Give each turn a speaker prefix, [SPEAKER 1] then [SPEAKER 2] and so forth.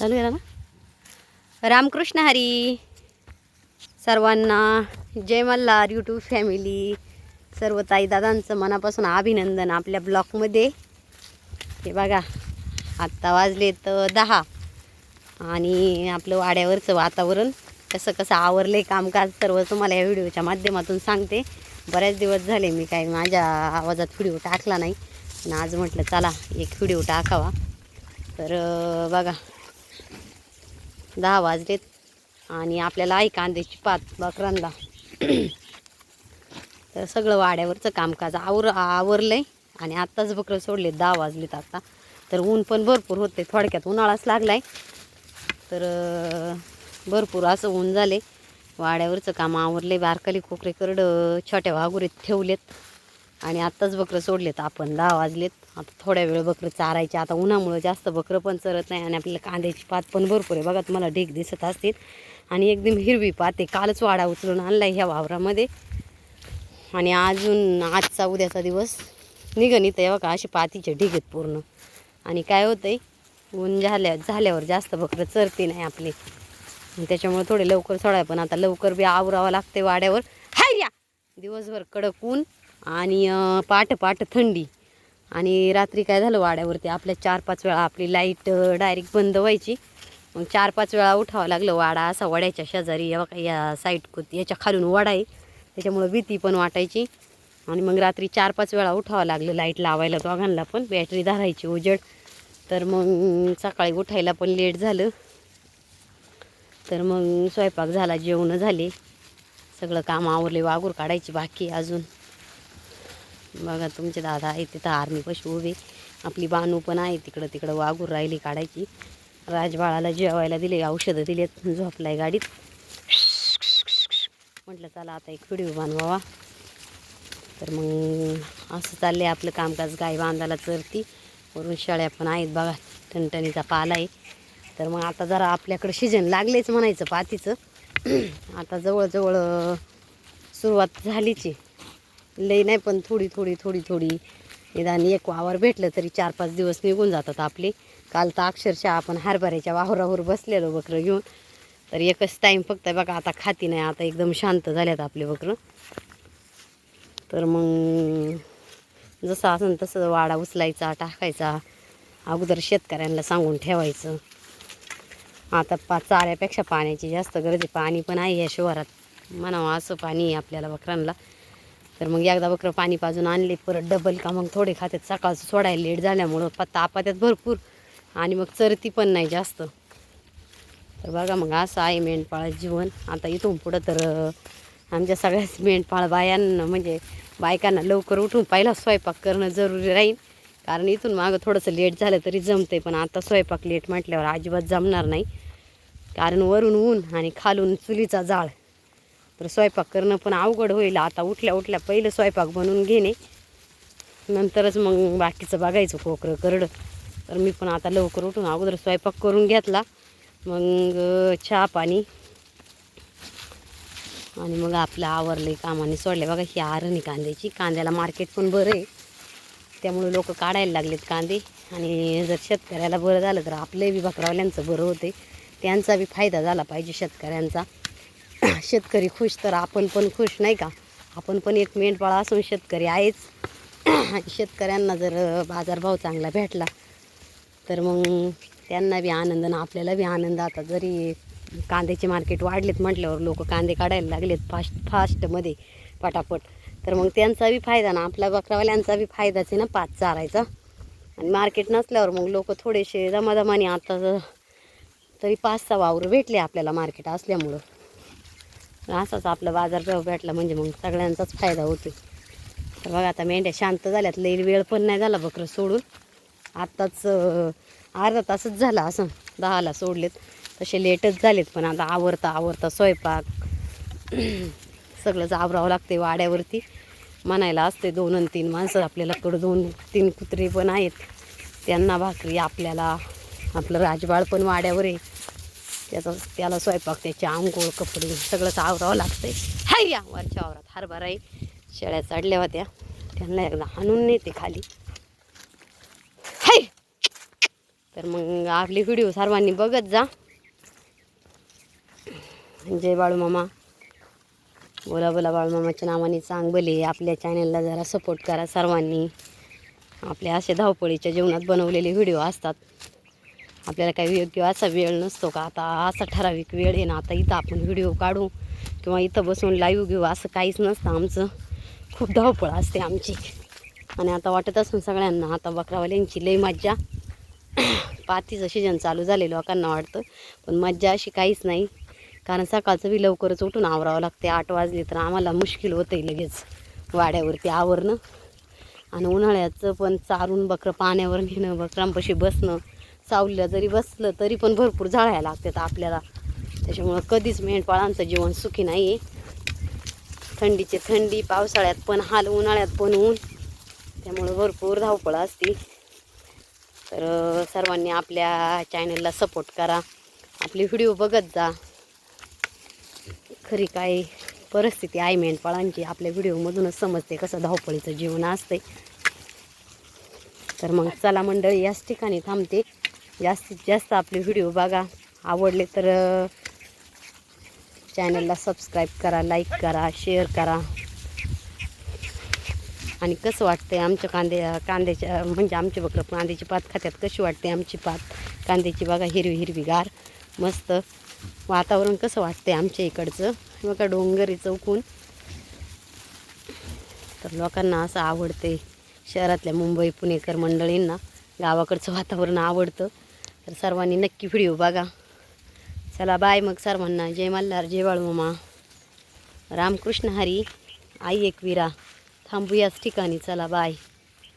[SPEAKER 1] चालू आहे ना रामकृष्ण हरी. सर्वांना जय मल्हार यूट्यूब फॅमिली सर्व ताईदादांचं मनापासून अभिनंदन आपल्या ब्लॉकमध्ये हे बघा आत्ता वाजले तर दहा. आणि आपलं वाड्यावरचं वातावरण कसं कसं आवरलं कामकाज सर्व तुम्हाला या व्हिडिओच्या माध्यमातून सांगते. बऱ्याच दिवस झाले मी काही माझ्या आवाजात व्हिडिओ टाकला नाही. आज म्हटलं चला एक व्हिडिओ टाकावा. तर बघा दहा वाजलेत आणि आपल्याला आहे कांद्याची पात बकरांना. तर सगळं वाड्यावरचं कामकाज आवर आवरलं आहे आणि आत्ताच बकरं सोडले दहा वाजलेत आता. तर ऊन पण भरपूर होते थोडक्यात उन्हाळाच लागला आहे तर भरपूर असं ऊन झाले वाड्यावरचं काम आवरले बारकाली कोकरे करडं छोट्या वाघुरीत ठेवलेत. आणि आत्ताच बकरं सोडलेत. आपण दहा वाजलेत. आता थोड्या वेळ बकरं चारायचे. आता उन्हामुळं जास्त बकरं पण चरत नाही आणि आपल्याला कांद्याची पात पण भरपूर आहे. बघा तुम्हाला ढेक दिसत असतील. आणि एकदम हिरवी पात आहे. कालच वाडा उचलून आणला ह्या वावरामध्ये. आणि अजून आजचा उद्याचा दिवस निघन इथं. बघा असे पातीचे ढीग आहेत पूर्ण. आणि काय होतं आहे ऊन झाल्या झाल्यावर जास्त बकरं चरते नाही आपले. त्याच्यामुळे थोडे लवकर सोडाय पण आता लवकर बी आवरावं लागते वाड्यावर. हाय या! दिवसभर कडक ऊन. आणि पाट पाट थंडी. आणि रात्री काय झालं वाड्यावरती आपल्या चार पाच वेळा आपली लाइट डायरेक्ट बंद व्हायची. मग चार पाच वेळा उठावं लागलं वाडा असा वड्याच्या शेजारी या बघा या साईड याच्या खालून वाडा आहे. त्याच्यामुळं भीती पण वाटायची. आणि मग रात्री चार पाच वेळा उठावं लागलं लाइट लावायला दोघांना पण बॅटरी धरायची उजड. तर मग सकाळी उठायला पण लेट झालं. तर मग स्वयंपाक झाला जेवणं झाले. सगळं काम आवरले वागूर काढायची बाकी अजून. बघा तुमचे दादा आहे तिथं आर्मी पशु उभे. आपली बानू पण आहे तिकडं तिकडं वागूर राहिली काढायची. राजबाळाला जेवायला दिले औषधं दिलेत झोपलाय गाडीत. म्हटलं चला आता एक व्हिडिओ बांधवावा तर मग असं चाललंय आपलं कामकाज गाय बांधायला चरती. वरून शेळ्या पण आहेत बघा टणटणीचा पाला आहे. तर मग आता जरा आपल्याकडं सीजन लागलेच म्हणायचं पातीचं. आता जवळजवळ सुरुवात झालीची लई नाही पण थोडी थोडी थोडी थोडी. निदान एक वावर भेटलं तरी चार पाच दिवस निघून जातात आपले. काल तर अक्षरशः आपण हरभऱ्याच्या वावरावर बसलेलो बकरं घेऊन. तर एकच टाईम फक्त बघा आता खाती नाही आता एकदम शांत झाल्यात आपले बकरं. तर मग जसं असं तसं वाडा उचलायचा टाकायचा. अगोदर शेतकऱ्यांना सांगून ठेवायचं. आता पा चाऱ्यापेक्षा पाण्याची जास्त गरज आहे. पाणी पण आहे या शिवारात. म्हणावं असं पाणी आहे आपल्याला बकरांना. तर मग एकदा बकरं पाणी पाजून आणले परत डबल का मग थोडे खात्यात. सकाळचं सोडायला लेट झाल्यामुळं पत्ता आपात्यात भरपूर. आणि मग चरती पण नाही जास्त. तर बघा मग असं आहे मेंढपाळ जीवन. आता इथून पुढं तर आमच्या सगळ्याच मेंढपाळ बायांना म्हणजे बायकांना लवकर उठून पहिला स्वयंपाक करणं जरुरी राहील. कारण इथून मागं थोडंसं लेट झालं तरी जमते पण आता स्वयंपाक लेट म्हटल्यावर अजिबात जमणार नाही. कारण वरून ऊन आणि खालून चुलीचा जाळ. तर स्वयंपाक करणं पण अवघड होईल. आता उठल्या उठल्या पहिलं स्वयंपाक बनवून घेणे. नंतरच मग बाकीचं बघायचं कोकरं करडं. तर मी पण आता लवकर उठून अगोदर स्वयंपाक करून घेतला. मग चहा पाणी. आणि मग आपलं आवरले कामाने सोडले बघा ही आरणी कांद्याची. कांद्याला मार्केट पण बरं आहे. त्यामुळे लोक काढायला लागलेत कांदे. आणि जर शेतकऱ्याला बरं झालं तर आपलंही बी बकरावल्यांचं बरं होते त्यांचा बी फायदा झाला पाहिजे शेतकऱ्यांचा. शेतकरी खुश तर आपण पण खुश नाही का? आपण पण एक मेंढपाळा असून शेतकरी आहेच. आणि शेतकऱ्यांना जर बाजारभाव चांगला भेटला तर मग त्यांना बी आनंद ना आपल्याला बी आनंद. आता जरी कांद्याचे मार्केट वाढलेत म्हटल्यावर लोक कांदे काढायला लागलेत फास्ट फास्टमध्ये पटापट. तर मग त्यांचा बी फायदा ना आपल्या बकरावाल्यांचा बी फायदाच आहे ना पाच चारायचा. आणि मार्केट नसल्यावर मग लोक थोडेसे जमाजमाने आता तरी पाच सहा वावर भेटले आपल्याला मार्केट असल्यामुळं. असाच आपला बाजारभाव भेटला म्हणजे मग सगळ्यांचाच फायदा होतो तर बघा आता मेंढ्या शांत झाल्यात. लई वेळ पण नाही झाला बकरं सोडून. आत्ताच अर्धा तासच झाला असं. दहाला सोडलेत. तसे लेटच झालेत पण आता आवरता आवरता स्वयंपाक सगळंच आवरावं लागते वाड्यावरती. म्हणायला असते दोन आणि तीन माणसं आपल्याला कडं दोन तीन कुत्रे पण आहेत. त्यांना भाकरी आपल्याला आपलं राजबाळ पण वाड्यावर आहे. त्याचा त्याला स्वयंपाक त्याचे आंघोळ कपडे सगळंच आवरावं लागतंय. हाय या वरच्या आवरात हरभरा आहे. शेळ्या चढल्या होत्या. त्यांना एकदा हाणून नेते खाली. हाय! तर मग आपले व्हिडिओ सर्वांनी बघत जा. जय बाळूमामा. बोला बोला बाळूमामाच्या नावाने चांग भले आपल्या चॅनलला जरा सपोर्ट करा सर्वांनी. आपल्या असे धावपळीच्या जीवनात बनवलेले व्हिडिओ असतात. आपल्याला काही योग्य असा वेळ नसतो का? आता असा ठराविक वेळ आहे ना आता इथं आपण व्हिडिओ काढू किंवा इथं बसून लाईव्ह घेऊ असं काहीच नसतं आमचं. खूप धावपळ असते आमची. आणि आता वाटत असून सगळ्यांना आता बकरावाल्यांची लई मज्जा. पातीचं सीजन चालू झाले लोकांना वाटतं पण मज्जा अशी काहीच नाही. कारण सकाळचं बी लवकरच उठून आवरावं लागते आठ वाजले तर आम्हाला मुश्किल होतं आहे लगेच. वाड्यावरती आवरणं. आणि उन्हाळ्याचं पण चारून बकरं पाण्यावर नेणं बकरांपाशी बसणं. सावलीला जरी बसलं तरी पण भरपूर जाळायला लागतात आपल्याला. त्याच्यामुळं कधीच मेंढपाळांचं जीवन सुखी नाही आहे थंडीचे थंडी पावसाळ्यात पण हाल उन्हाळ्यात पण ऊन. त्यामुळं भरपूर धावपळ असते तर सर्वांनी आपल्या चॅनलला सपोर्ट करा. आपले व्हिडिओ बघत जा. खरी काय परिस्थिती आहे मेंढपाळांची. आपल्या व्हिडिओमधूनच समजते कसं धावपळीचं जीवन असते तर मग चला मंडळी याच ठिकाणी थांबते. जास्तीत जास्त आपले व्हिडिओ बघा. आवडले तर चॅनलला सबस्क्राईब करा लाईक करा शेअर करा. आणि कसं वाटतंय आमच्या कांदे कांद्याच्या म्हणजे आमचे बकरं कांद्याची पात खात्यात कशी वाटते आमची पात? कांद्याची बघा हिरवी हिरवीगार मस्त. वातावरण कसं वाटतंय आमच्या इकडचं? बघा डोंगरी चौकून. तर लोकांना असं आवडते शहरातल्या मुंबई पुणेकर मंडळींना गावाकडचं वातावरण आवडतं. तर सर्वांनी नक्की व्हिडिओ बघा. चला बाय मग सर्वांना. जय मल्हार जय बाळूमामा. रामकृष्ण हरी आई एकविरा थांबूयाच ठिकाणी. चला बाय.